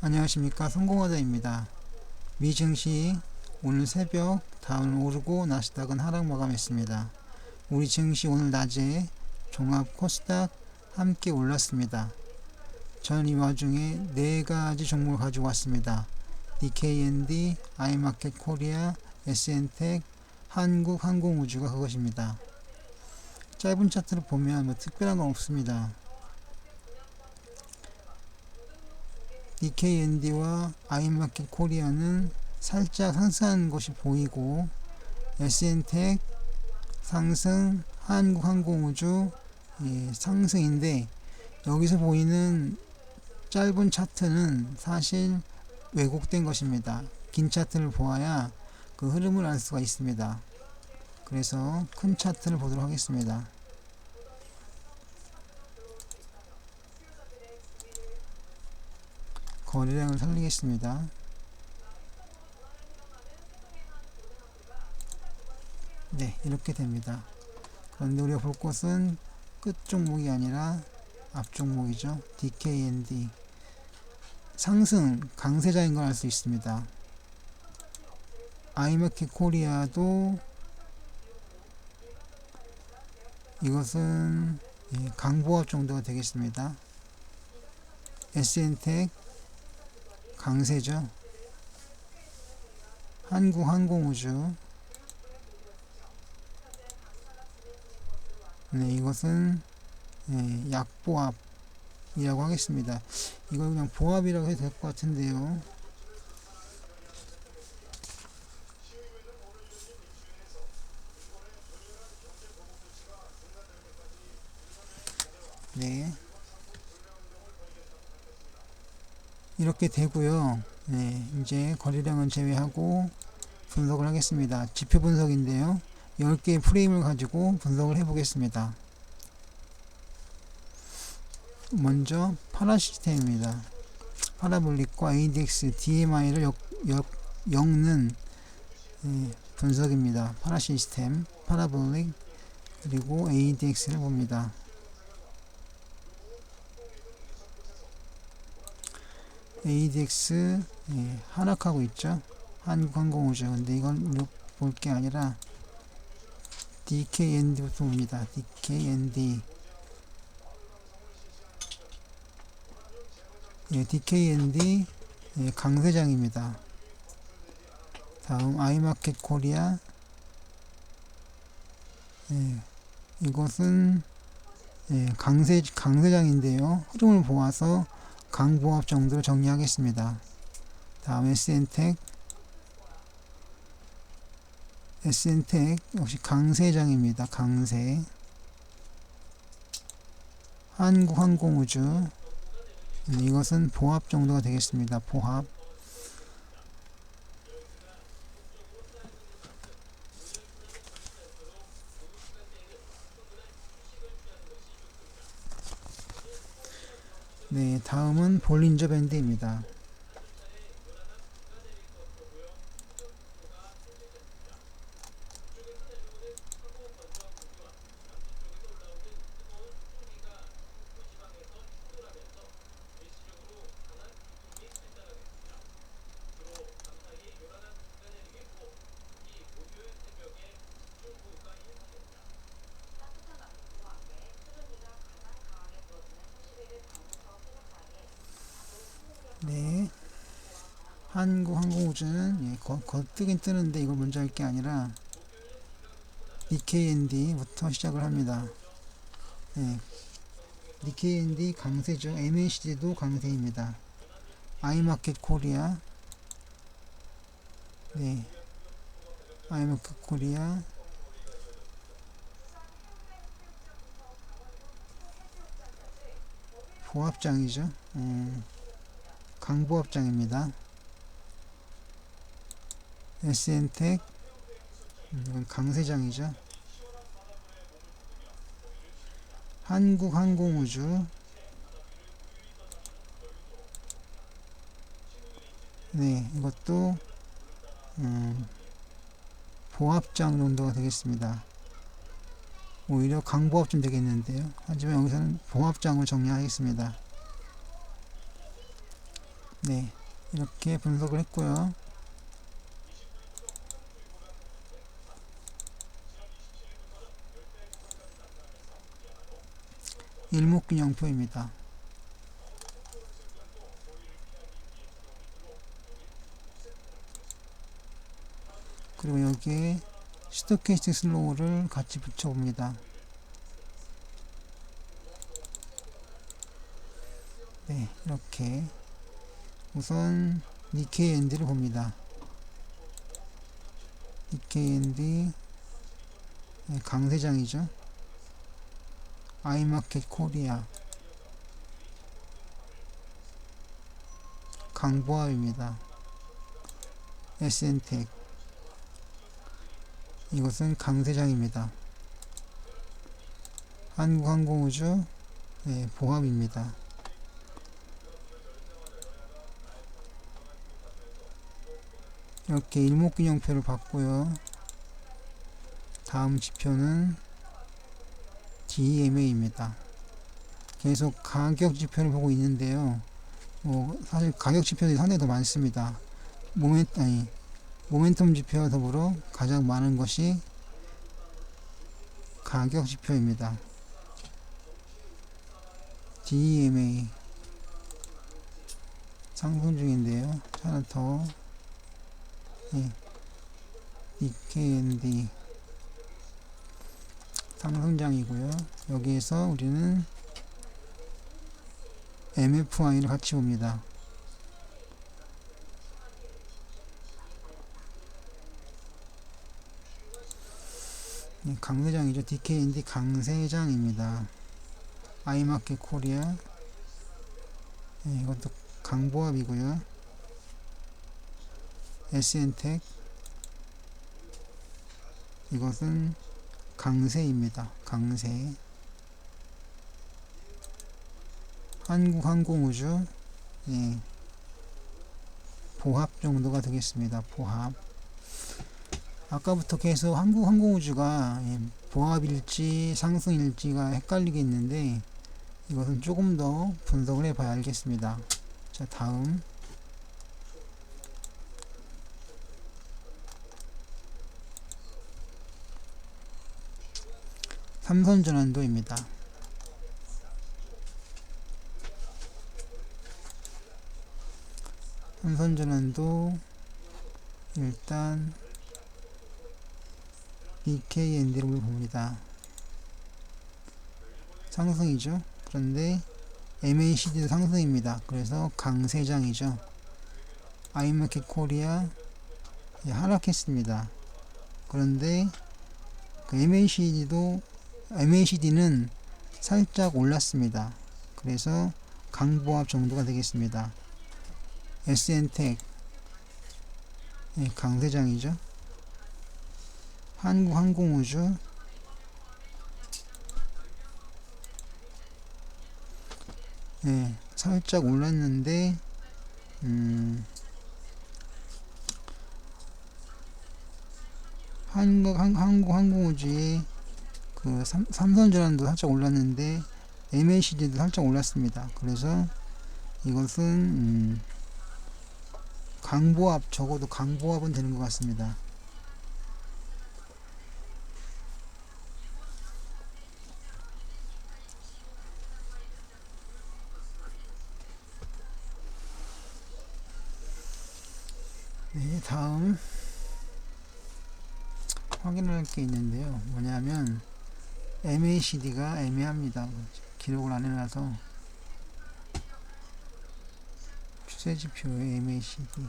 안녕하십니까 성공하다입니다. 미 증시 오늘 새벽 다운 오르고 나스닥은 하락 마감했습니다. 우리 증시 오늘 낮에 종합 코스닥 함께 올랐습니다. 저는 이 와중에 네 가지 종목을 가지고 왔습니다. DKND, 아이마켓 코리아, SN텍, 한국 항공우주가 그것입니다. 짧은 차트를 보면 뭐 특별한 건 없습니다. DKND와 아이마켓 코리아는 살짝 상승하는 것이 보이고 SN텍 상승, 한국항공우주 예, 상승인데 여기서 보이는 짧은 차트는 사실 왜곡된 것입니다. 긴 차트를 보아야 그 흐름을 알 수가 있습니다. 그래서 큰 차트를 보도록 하겠습니다. 거래량을 살리겠습니다. 네, 이렇게 됩니다. 그런데 우리가 볼 것은 끝 종목이 아니라 앞 종목이죠. DKND. 상승, 강세자인 걸 알 수 있습니다. 아이마켓 코리아도 이것은 예, 강보합 정도가 되겠습니다. SN텍 강세죠. 한국항공우주 네, 이것은 예, 약보합이라고 하겠습니다. 이걸 그냥 보합이라고 해도 될 것 같은데요. 네. 이렇게 되고요. 네, 이제 거래량은 제외하고 분석을 하겠습니다. 지표 분석인데요. 10개의 프레임을 가지고 분석을 해 보겠습니다. 먼저 파라 시스템입니다. 파라볼릭과 ADX, DMI를 역, 역, 엮는 예, 분석입니다. 파라 시스템, 파라볼릭, 그리고 ADX를 봅니다. ADX 예, 하락하고 있죠. 한국항공우주. 근데 이건 볼게 아니라 DKND부터 봅니다. DKND. 예, DKND 예, 강세장입니다. 다음 아이마켓 코리아. 예, 이것은 예, 강세 강세장인데요. 흐름을 보아서 강보합 정도로 정리하겠습니다. 다음 SN텍 SN텍 역시 강세장입니다. 강세 한국항공우주 이것은 보합 정도가 되겠습니다. 보합 다음은 볼린저 밴드입니다. 네. 한국항공우주는 예, 거, 거 뜨긴 뜨는데 이걸 먼저 할 게 아니라 DKND부터 시작을 합니다. 네. DKND 강세죠. MNCD도 강세입니다. 아이마켓 코리아 네. 아이마켓 코리아 보합장이죠. 음. 강보합장입니다. SN텍 이건 강세장이죠. 한국항공우주 네 이것도 음, 보합장 정도가 되겠습니다. 오히려 강보합 좀 되겠는데요. 하지만 여기서는 보합장을 정리하겠습니다. 네, 이렇게 분석을 했고요. 일목균형표입니다. 그리고 여기에 스토캐스틱 슬로우를 같이 붙여봅니다. 네, 이렇게 우선 니케이 앤디를 봅니다. 니케이 앤디 네, 강세장이죠. 아이마켓 코리아 강보합입니다. SN텍 이것은 강세장입니다. 한국항공우주 네, 보합입니다. 이렇게 일목균형표를 봤고요. 다음 지표는 DMA입니다. 계속 가격 지표를 보고 있는데요. 뭐 사실 가격 지표들이 상당히 더 많습니다. 모멘 아니 모멘텀 지표와 더불어 가장 많은 것이 가격 지표입니다. DMA 상승 중인데요. 하나 더 예. EKND 상승장이고요. 여기에서 우리는 MFI를 같이 봅니다. 네, 강세장이죠. DKND 강세장입니다. 아이마켓 코리아 네, 이것도 강보합이고요. SN텍 이것은 강세입니다. 강세 한국항공우주 예, 보합 정도가 되겠습니다. 보합 아까부터 계속 한국항공우주가 예, 보합일지 상승일지가 헷갈리게 있는데 이것은 조금 더 분석을 해봐야 알겠습니다. 자 다음 삼선전환도입니다. 삼선전환도 일단 BKND를 봅니다. 상승이죠. 그런데 MACD도 상승입니다. 그래서 강세장이죠. 아이마켓 코리아 예, 하락했습니다. 그런데 그 MACD도 MACD는 살짝 올랐습니다. 그래서 강보합 정도가 되겠습니다. SN텍 네, 강세장이죠. 한국항공우주 네, 살짝 올랐는데 음, 한국 한국 항공우주의 그 삼, 삼선전환도 살짝 올랐는데 MACD도 살짝 올랐습니다. 그래서 이것은 음, 강보합 적어도 강보합은 되는 것 같습니다. 네, 다음 확인할 게 있는데요. 뭐냐면 MACD가 애매합니다. 기록을 안 해놔서 추세지표의 MACD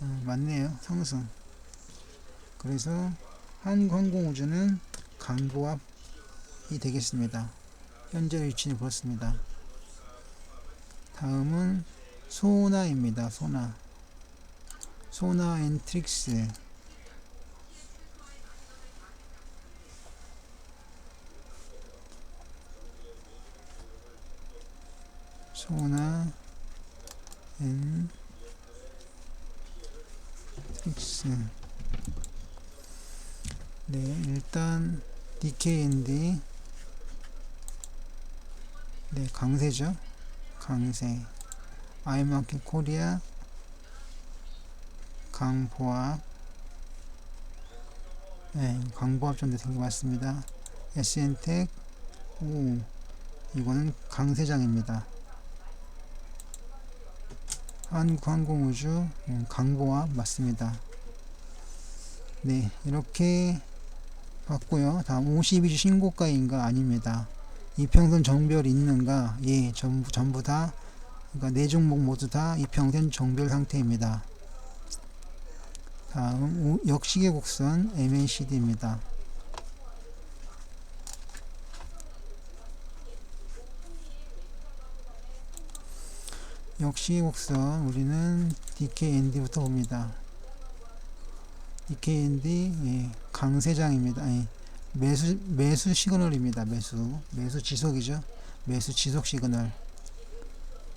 어, 맞네요. 상승 그래서 한국항공우주는 강보합이 되겠습니다. 현재 위치는 그렇습니다. 다음은 소나입니다. 소나 소나 엔트릭스 소나 엔 트릭스 네 일단 DKND 네 강세죠. 강세. 아이마켓 코리아 강보합. 네, 강보합 정도 된게 맞습니다. SN텍 오 이거는 강세장입니다. 한국항공우주 음, 강보합 맞습니다. 네 이렇게 봤고요. 다음 52주 신고가인가 아닙니다. 이평선 정별 있는가? 예, 전부 전부 다 그러니까 네 종목 모두 다 이평선 정별 상태입니다. 다음 우- 역시계 곡선 MACD입니다. 역시계 곡선 우리는 DKND부터 봅니다. DKND 예, 강세장입니다. 아니, 매수 매수 시그널입니다. 매수 매수 지속이죠. 매수 지속 시그널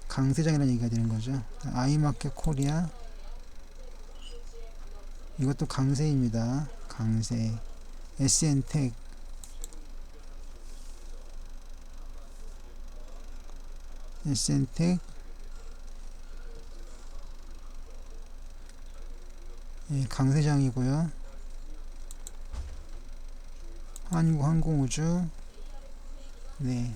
강세장이라는 얘기가 되는 거죠. 아이마켓 코리아 이것도 강세입니다. 강세 SN텍 SN텍 예, 강세장이고요. 한국항공우주 네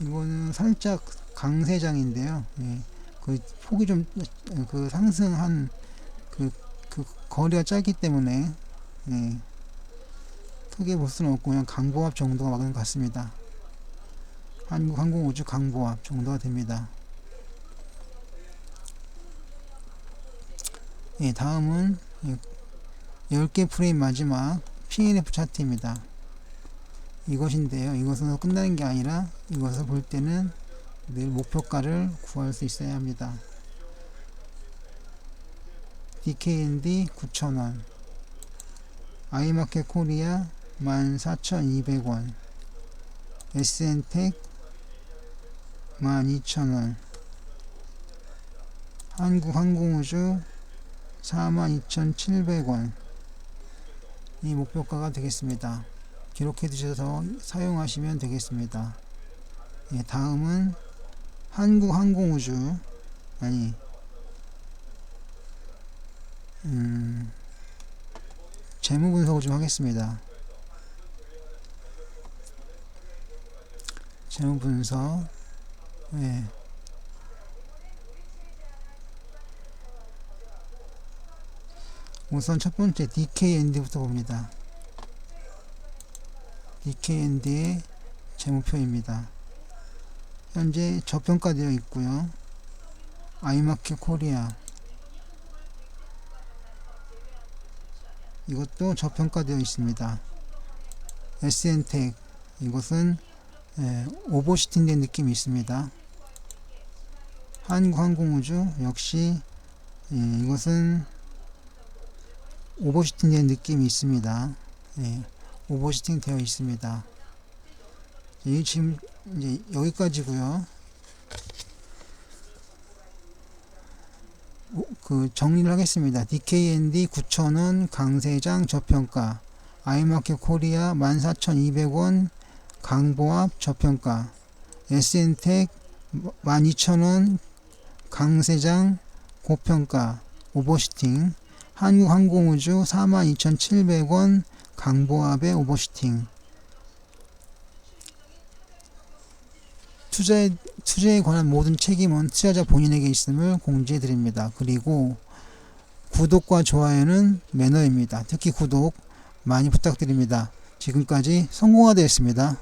이거는 살짝 강세장인데요. 예, 그 폭이 좀 그 상승한 그, 그 거리가 짧기 때문에 예, 크게 볼 수는 없고 그냥 강보합 정도가 맞는 것 같습니다. 한국항공우주 강보합 정도가 됩니다. 예, 다음은 예, 10개 프레임 마지막 PNF 차트입니다. 이것인데요. 이것은 끝나는 게 아니라 이것을 볼 때는 늘 목표가를 구할 수 있어야 합니다. DKND 9,000원 아이마켓 코리아 14,200원 SN텍 12,000원 한국항공우주 42,700원 이 목표가가 되겠습니다. 기록해 두셔서 사용하시면 되겠습니다. 예, 다음은 한국항공우주 아니 음, 재무 분석을 좀 하겠습니다. 재무 분석 예. 우선 첫 번째 DKND부터 봅니다. DKND의 재무표입니다. 현재 저평가되어 있고요. 아이마켓 코리아 이것도 저평가되어 있습니다. SN텍 이것은 예, 오버시팅된 느낌이 있습니다. 한국항공우주 역시 예, 이것은 오버시팅된 느낌이 있습니다. 예, 오버시팅 되어 있습니다. 이 지금 이제 여기까지고요. 오, 그 정리를 하겠습니다. DKND 9,000원 강세장 저평가 아이마켓 코리아 14,200원 강보합 저평가 SN텍 12,000원 강세장 고평가 오버시팅 한국항공우주 42,700원 강보합의 오버시팅 투자에, 투자에 관한 모든 책임은 투자자 본인에게 있음을 공지해 드립니다. 그리고 구독과 좋아요는 매너입니다. 특히 구독 많이 부탁드립니다. 지금까지 성공화 되었습니다.